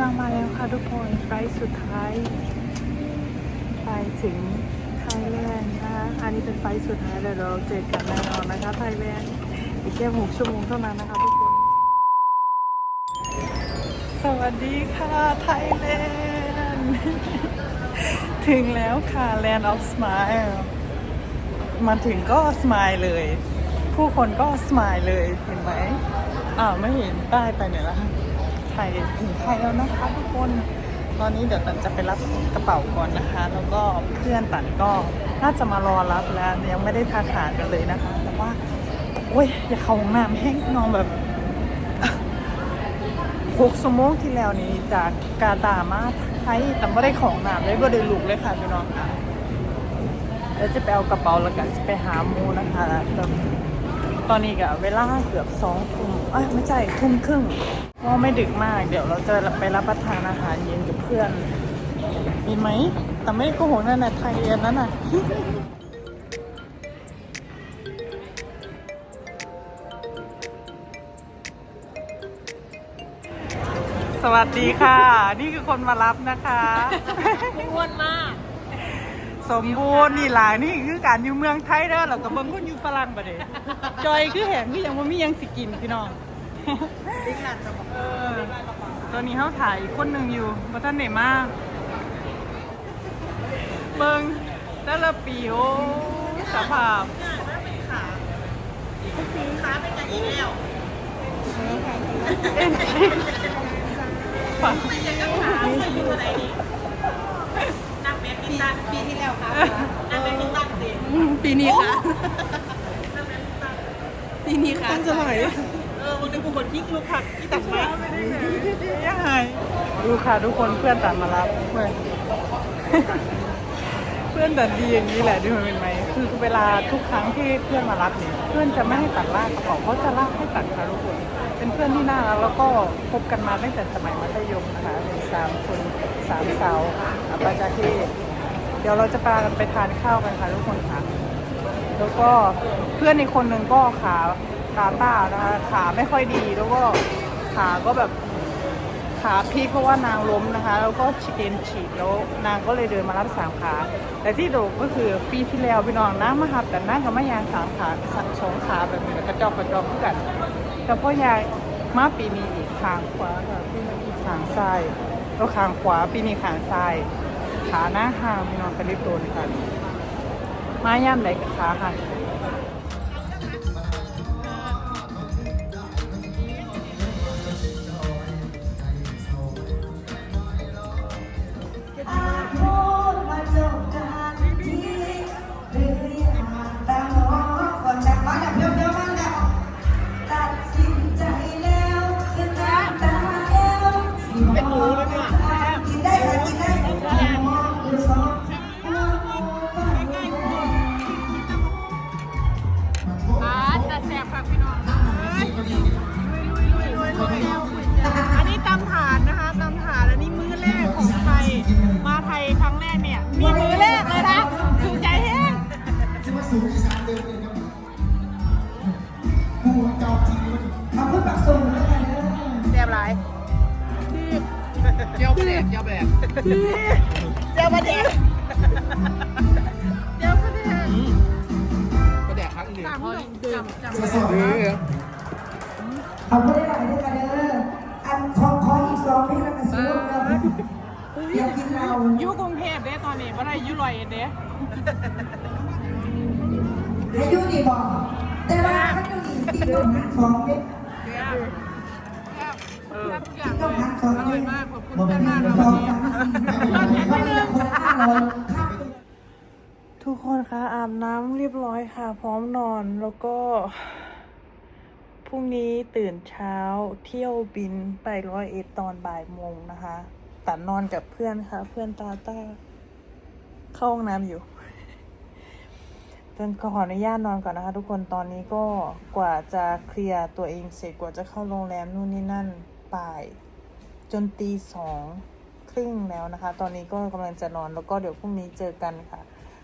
รื่องมาแล้วค่ะทุกคนไฟล์สุดท้าย ไปถึงไทยแลนด์นะคะ อันนี้เป็นไฟล์สุดท้ายแล้วเราเจอกันแน่นอนนะคะไทยแลนด์อีกแค่หกชั่วโมงเท่านั้นนะคะทุกคน สวัสดีค่ะไทยแลนด์ ถึงแล้วค่ะ Land of Smile มาถึงก็สม i l e เลย ผู้คนก็สม i l e เลยเห็นไหมอ้าวไม่เห็นป้ายไปไหนละ ไทยถึงไทยแล้วนะคะทุกคน ตอนนี้เดี๋ยวตันจะไปรับกระเป๋าก่อนนะคะ แล้วก็เพื่อนตันก็น่าจะมารอรับแล้วยังไม่ได้ทาขาดกันเลยนะคะ แต่ว่าโอ้ยอย่าเข้าห้องน้ำแห้งนอนแบบหกชั่วโมงที่แล้วนี้จากกาตามาไทยแต่ไม่ได้ของหนามเลยไม่ได้ลุกเลยค่ะพี่น้องค่ะแล้วจะไปเอากระเป๋าแล้วกันจะไปหาหมูนะคะ ตอนนี้ก็เวลาเกือบสองทุ่ม เอ้ยไม่ใช่ทุ่มครึ่งก็ไม่ดึกมาก เดี๋ยวเราจะไปรับประทานอาหารเย็นกับเพื่อน มีไหม แต่ไม่ได้โกหกนั่นน่ะไทยเรียนนั่นน่ะสวัสดีค่ะ นี่คือคนมารับนะคะอ้วนมาก สมบูรณ์นี่หลายนี่คือการอยู่เมืองไทยเด้อแล้วก็เบิ่งคนอยู่ฝรั่งประเดี๋ยว จอยคือแหงคือยังว่ามีหยังสิกินพี่น้องดิ้งหลันสมองเออตอนนี้เขาถ่ายอีกคนหนึ่งอยู่มาท่านไหนมากเบิ่งแต่ละปีโอ้สภาพขาขาเป็นกันอีกแล้วเอ็นชิฝังเป็นยังกับขาไม่อยู่ไหนนี่นั่งเบสกินตันปีที่แล้วค่ะนั่งเบสกินตันสิปีนี้ค่ะ ปีนี้ค่ะสมัยเออวันนี้กูคนคิกลูกผักที่ตักมายังไงดูค่ะทุกคนเพื่อนตัดมารับเพื่อนเพื่อนตัดดีอย่างนี้แหละดูมันเป็นไหมคือเวลาทุกครั้งที่เพื่อนมารับเนี่ยเพื่อนจะไม่ให้ตัดลากกระเป๋าเขาจะลากให้ตัดค่ะทุกคนเป็นเพื่อนที่น่ารักแล้วก็คบกันมาตั้งแต่สมัยมัธยมนะคะเป็นสามคนสามสาวอาปาจาเทศเดี๋ยวเราจะพากันไปทานข้าวกันค่ะทุกคนค่ะ แล้วก็เพื่อนอีกคนหนึ่งก็ขาขาต้านะคะขาไม่ค่อยดีแล้วก็ขาก็แบบขาพลิกเพราะว่านางล้มนะคะ แล้วก็ฉีดเอ็นฉีดแล้วนางก็เลยเดินมารับสามขา แต่ที่โดกก็คือปีที่แล้วพี่นองน้ำมาหับแต่นั่งกับแม่ยางสามขาสองขาแบบนี้กระจอกกระจอกคู่กันแต่พ่อยายมาปีนี้อีกขางขวาค่ะปีนี้อีกขางซ้ายแล้วขางขวาปีนี้ขางซ้าย ขาหน้าห่างพี่นองกระลิบโดนค่ะ มายามไหนกับขาค่ะ เจ้าประเดี๋ยวเจ้าประเดี๋ยวก็แดกครั้งหนึ่งตามที่เดิมจำขอบคุณได้หลายด้วยกันเด้ออันขอขออีกสองพลงแล้วกันสิลูกเด้ออยากกินเราอยู่กรุงเทพเด้ตอนนี้บ่ได้อยู่ร้อยเอ็ดเด้อายุดีบอกแต่ว่าขั้นอยู่นี่ติดต้องหันสองเพลงเออทุกอย่างต้องหันส อร่อยมากขอบคุณมากค่ะอวันงนี้สามสี่คนห้าร้อยข้ามทุกคนคะอาบน้ำเรียบร้อยค่ะ พร้อมนอนแล้วก็พรุ่งนี้ตื่นเช้าเที่ยวบินไปร้อยเอ็ดตอนบ่ายโมงนะคะตัดนอนกับเพื่อนค่ะ เพื่อนตาต้าเข้าห้องน้ำอยู่จนขออนุญาตนอนก่อนนะคะ ทุกคนตอนนี้ก็กว่าจะเคลียร์ตัวเองเสร็จกว่าจะเข้าโรงแรมนู่นนี่นั่นบ่าย จนตีสองครึ่งแล้วนะคะ ตอนนี้ก็กำลังจะนอนแล้วก็เดี๋ยวพรุ่งนี้เจอกันค่ะ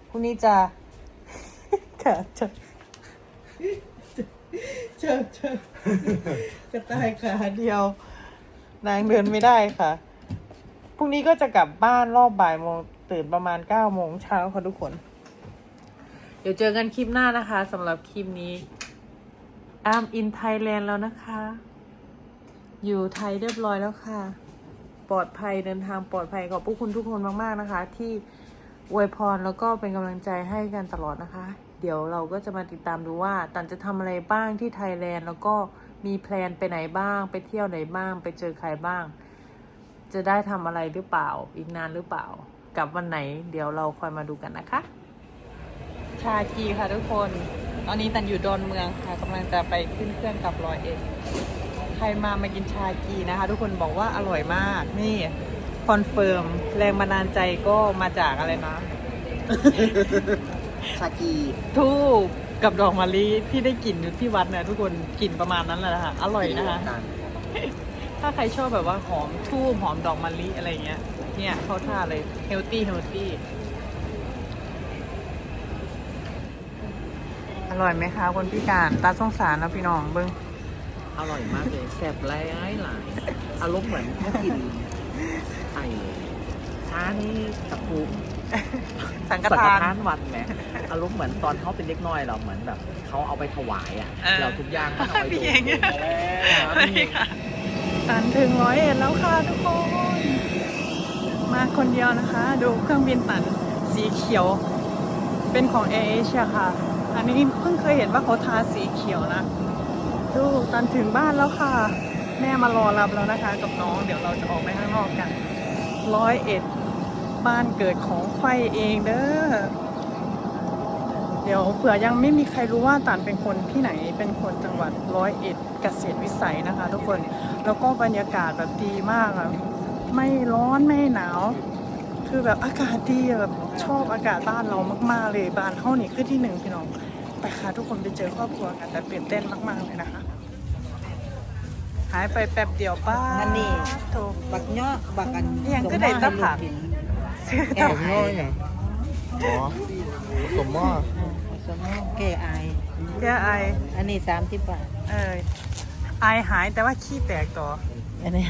พรุ่งนี้จะค่ะจะเจอเจอกระตายขาเดียวนางเดินไม่ได้ค่ะพรุ่งนี้ก็จะกลับบ้านรอบบ่ายโมงตื่นประมาณเก้าโมงเช้าค่ะทุกคน เดี๋ยวเจอกันคลิปหน้านะคะสำหรับคลิปนี้ I'm in Thailand แล้วนะคะ อยู่ไทยเรียบร้อยแล้วค่ะ ปลอดภัยเดินทางปลอดภัยขอบพวกคุณทุกคนมากๆนะคะ ที่อวยพรแล้วก็เป็นกำลังใจให้กันตลอดนะคะ เดี๋ยวเราก็จะมาติดตามดูว่าตันจะทำอะไรบ้างที่ไทยแลนด์แล้วก็มีแพลนไปไหนบ้าง ไปเที่ยวไหนบ้าง ไปเจอใครบ้าง จะได้ทำอะไรหรือเปล่า อีกนานหรือเปล่า กับวันไหน เดี๋ยวเราคอยมาดูกันนะคะ ชากีค่ะทุกคน ตอนนี้ตันอยู่ดอนเมืองค่ะกำลังจะไปขึ้นเครื่องกลับรอยเอ็ด ใครมามากินชากีนะคะ ทุกคนบอกว่าอร่อยมาก นี่คอนเฟิร์มแรงบันดาลใจก็มาจากอะไรนะ ชากีทูบกับดอกมะลิที่ได้กลิ่นอยู่ที่วัดเนี่ยทุกคนกลิ่นประมาณนั้นแหละนะคะอร่อยนะคะ ถ้าใครชอบแบบว่าหอมทูบหอมดอกมะลิอะไรเงี้ย เนี่ยเขาท่าเลยเฮลตี้เฮลตี้อร่อยไหมคะคนพิการตาสงสารนะพี่น้องเบิ้ง อร่อยมากเลยแซ่บหลายหลายอารมณ์เหมือนพวกกินไอ้ช้านี่ตะปูสังกสังฆทาน ทานวัดแหมอารมณ์เหมือนตอนเขาเป็นเด็กน้อยเราเหมือนแบบเขาเอาไปถวายอะ เออเราทุกอย่างเขาเอาไปพี่ดูเอง แล้วนี่ค่ะตันถึงร้อยเอ็ดแล้วค่ะทุกคน มาคนเดียวนะคะ ดูเครื่องบินตันสีเขียว เป็นของ Air Asia ค่ะ อันนี้เพิ่งเคยเห็นว่าเขาทาสีเขียวนะ ดูตันถึงบ้านแล้วค่ะ แม่มารอรับแล้วนะคะ กับน้องเดี๋ยวเราจะออกไปข้างนอกกันร้อยเอ็ดบ้านเกิดของไฟเองเด้อเดี๋ยวเผื่อยังไม่มีใครรู้ว่าตานเป็นคนที่ไหนเป็นคนจังหวัดร้อยเอ็ดเกษตรวิสัยนะคะ ทุกคนแล้วก็บรรยากาศแบบดีมากอะไม่ร้อนไม่หนาว คือแบบอากาศดีแบบชอบอากาศบ้านเรามาก ๆ เลยบ้านเท่านี้คือที่หนึ่งพี่น้อง ไปค่ะทุกคนไปเจอครอบครัวกันแต่ตื่นเต้นมาก ๆ เลยนะคะ หายไปแป๊บเดียวป้าอันนี้ โถบักเนาะบักอันเอียงก็ได้ตะผักซื้อแก้ตาไออ๋อสมมอสมองแก้ไอแก้ไออันนี้สามสิบบาทเออไอหายแต่ว่าขี้แตกต่ออันนี้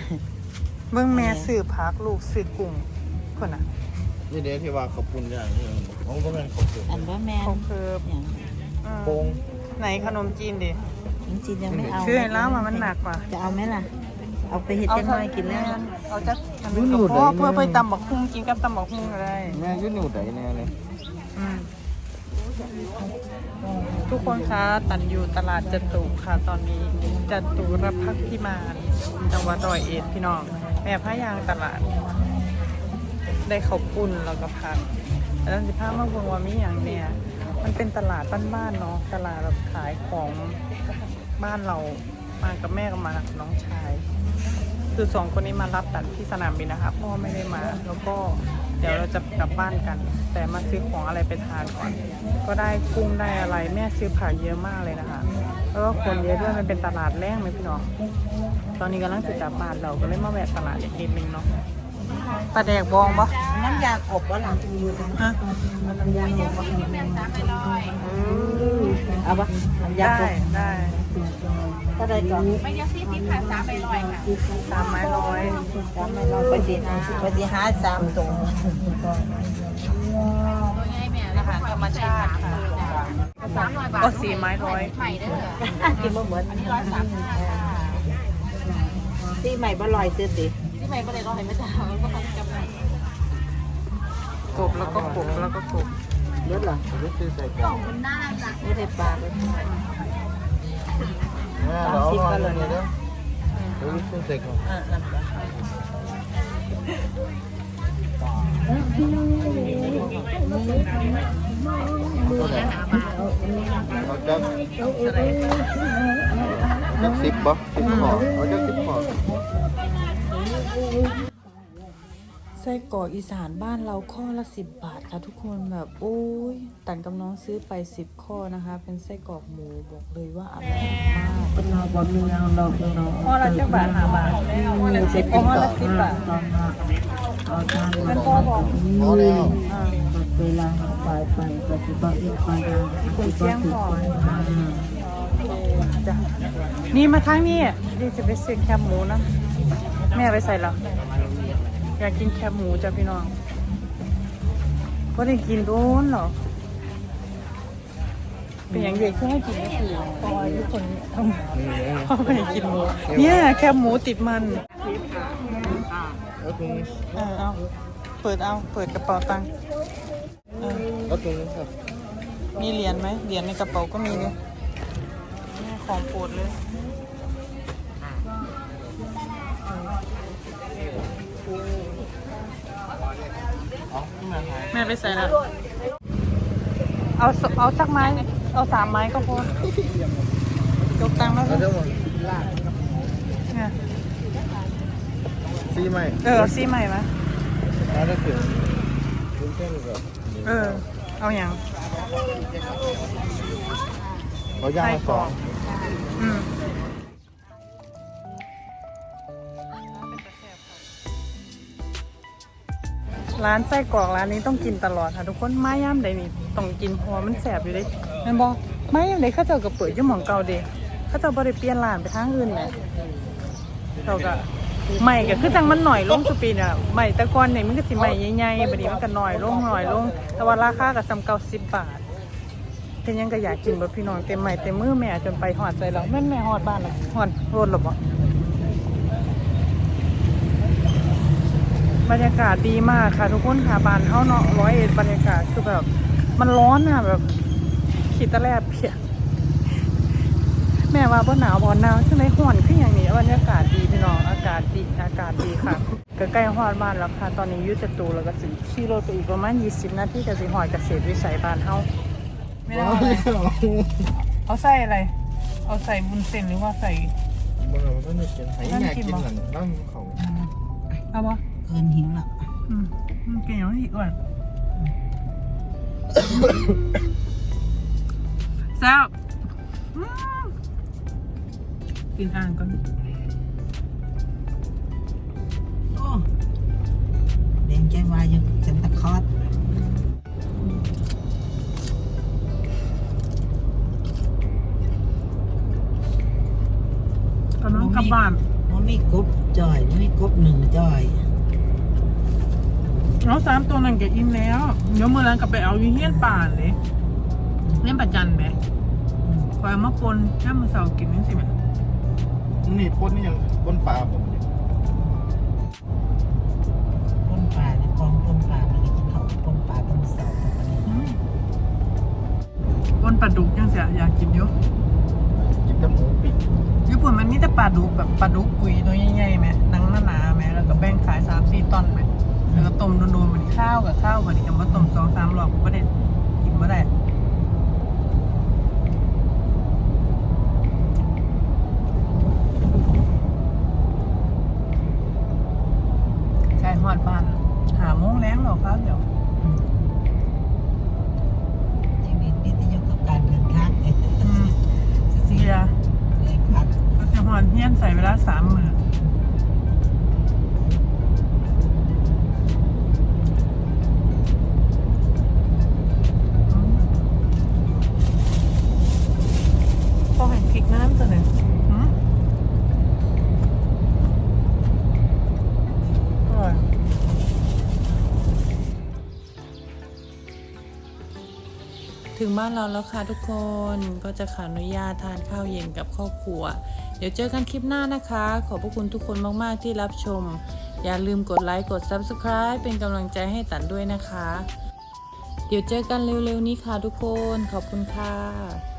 เบิ่งแม่สื่อพักลูกสื่อกุ้งคนน่ะนี่เดี๋ยวที่ว่าขอบคุณอย่างนี้ผมก็เป็นขอบคุณอันว่าแม่นเขาคือ อย่างอืมโป่งไหนขนมจีนดิ จริงๆยังไม่เอาชื่อให้แล้วมามันหนักกว่า จะเอาไหมล่ะ เอาไปเห็ดจังน้อยกินแล้ว เอาจักอันนี้ก็พอเพื่อไปตำบักหุ่งกินกับตำบักหุ่งก็ได้ แม่อยุ่นิ้วไหนแน่เลยอืมทุกคนคะตันอยู่ตลาดจตุค่ะ ตอนนี้จตุรพักษ์พิมานจังหวัดร้อยเอ็ดพี่น้อง แม่พายางตลาด ได้ข้าวปุ้นแล้วก็ผักแล้วสิพามาเบิ่งว่ามีอย่างเนี่ย มันเป็นตลาดบ้านๆเนาะตลาดแบบขายของบ้านเรามากับแม่ก็มาน้องชาย คือสองคนนี้มารับตันที่สนามบินนะคะพ่อไม่ได้มา แล้วก็เดี๋ยวเราจะกลับบ้านกัน แต่มาซื้อของอะไรไปทานก่อน ก็ได้กุ้งได้อะไร แม่ซื้อผักเยอะมากเลยนะคะ แล้วก็คนเยอะด้วยมันเป็นตลาดแรกไหมพี่น้องตอนนี้กำลังจะกลับบ้านเราก็เลยมาแวะตลาดอีกนิดนึงเนาะ ปลาแดกบองปะน้ำยากบว่าหลังฮะน้ำยากบว่าเอาปะน้ำยาได้กบได้ก็ได้ก่อนไม่ยาซีสิบค่ะสามใบลอยค่ะสามไม้ร้อยจำไม่เราไปสิไปสิหาสามตัวตัวใหญ่แม่อาหารธรรมชาติค่ะสามร้อยบาทก็สี่ไม้ร้อยใหม่เด้อกินมาเหมือนอันนี้ร้อยสามสิบค่ะที่ใหม่บ่ลอยซื้อสิ ที่ใหม่ก็เลยร้อยไม่จ่ายมันก็ต้องจำได้กบแล้วก็กบแล้วก็กบรถเหรอรู้สึกใส่กล่องมันน่ารักไม่ได้ปลาเลยแม่เราเอามาเลยเด้อรู้สึกใส่กล่องอ่าอ่าตัวไหนเอาจักจักสิบบ่สิบห่อเอาจักสิบห่อ ไส้กรอกอีสานบ้านเราข้อละสิบบาทค่ะทุกคนแบบโอ้ยตันกับน้องซื้อไปสิบข้อนะคะ เป็นไส้กรอกหมูบอกเลยว่าอร่อยมากเป็นเราบอลมีเราเราเราข้อละเจ็ดบาทห้าบาทข้อละสิบข้อละสิบบาทเอาทานเป็นข้อบอกพอแล้วอ่าเวลาไปไปปฏิบัติไปนะคุณเชียงพอจ้ะนี่มาทางนี้นี่จะไปซื้อแคบหมูนะ แม่ไปใส่เหรออยากกินแคบหมูจ้ะพี่น้องก็ได้กินโดนหรอเป็นอย่างเด็กที่ให้กินก็คือพออายุคนทำพ่อไม่ให้กินหมูเนี่ยแคบหมูติดมันแล้วตรงนี้เออเอาเปิดเอาเปิดกระเป๋าตังค์เออแล้วตรงนี้ครับมีเหรียญไหมเหรียญในกระเป๋าก็มีเลยนี่ของโปรดเลย อ๋อขึ้นมาหาย แม่ไปใส่แล้วเอาสเอาสักไม้ เอาสามไม้ก็พอยกตังค์แล้วแล้วก็เดี๋ยวมันเนี่ยซีใหม่เออเอาซีใหม่ไหมแล้วถ้าเกิดคุณเส้นแบบเออ เอาอย่างเขาย่างมาสองอืม ร้านไส้กรอกร้านนี้ต้องกินตลอดค่ะทุกคนไม้ย่ำใดนี่ต้องกินเพราะว่ามันแสบอยู่เดิแม่นบอกไม้ย่ำใดข้าเจ้ากับเปิดอยุ่หมองเก่าเด้เข้าเจ้าบริเปลี่ยนร้านไปทางอื่นไหมเราก็ใหม่ก็คือจังมันหน่อยลงสุปีน่ะใหม่ต่ก่อนเนี่ยมันก็สิใหม่ใหญ่ๆบัดนี้มันก็หน่อยลงหน่อยลง แต่ว่าราคาก็ซ้ำเก่าสิบบาทเพิ่นยังก็อยากกินบ่พี่น้องเต็มไม้เต็มมือแม่จนไปหอดใจแล้วแม่นแม่หอดบ้านแล้วหอดรถหรอบ่ บรรยากาศดีมากค่ะ ทุกคนค่ะบ้านเฮาเนาะร้อยเอ็ดบรรยากาศคือแบบ มันร้อนอะแบบขีดตะแลบเพียแม่ว่าบ่หนาวบ่หนาวจังได๋ร้อนคือหยังนี่บรรยากาศดีพี่น้องอากาศดีอากาศดีค่ะก็ใกล้ฮอดบ้านแล้วค่ะ ตอนนี้อยู่จตุแล้วก็สิขี่รถไปอีกประมาณ 20 นาทีก็สิฮอดเกษตรวิสัยบ้านเฮาไม่ได้เอาอะไรเอาใส่อะไร เอาใส่บุญเส้นหรือว่าใส่มันเราต้องกินให้แม่กินหลังน้ำเขาเอาปะเกินหิวละอืมมันเก่งอย่างนี้ก่อนแซ่บอืมกินอ่างก่อนโอ้เลี้ยงใจวายอยู่เซนตาคลอสกำลังกลับบ้านมันมีกบจ่อยมันมีกบหนึ่งจ่อย เราสามตัวนั่นก็อิ่มแล้ว เดี๋ยวมื่อนั้นก็ไปเอาอยู่เฮียนป่านเลยเล่นประจันไหมคอยเอามาปนแค่มือเสาร์กินนี่สิแม่นี่พ่นนี่ยังพ่นปลาผมต้นปลาเนี่ยกองต้นปลามันก็กินเขาต้นปลาต้นเสาต้นปลาเนี่ยอืมปนปลาดุกยังเสียอยากกินเยอะกินแต่หมูปีกญี่ปุ่นมันมีแต่ปลาดุกแบบปลาดุกกุยตัวใหญ่ๆไหมหนังหนาๆไหมแล้วก็แบ่งขายสามสี่ตอนไหม แล้วก็ต้มโดนๆเหมือนข้าวกับข้าวเหมือนกันว่าต้มสองสามรอบก็ได้กินไม่ได้ใช่หอดบ้าน หาโมงแรงหรอครับเดี๋ยวชีวิตนี่จะยกกับการเดินทางเองอืมเสียเลยพักก็จะหอดเฮียนใส่เวลาสามหมือ ถึงบ้านเราแล้วค่ะทุกคนก็จะขออนุญาตทานข้าวเย็นกับครอบครัว เดี๋ยวเจอกันคลิปหน้านะคะ ขอบพระคุณทุกคนมากๆที่รับชม อย่าลืมกดไลค์กด Subscribe เป็นกำลังใจให้ตันด้วยนะคะ เดี๋ยวเจอกันเร็วๆนี้ค่ะทุกคนขอบคุณค่ะ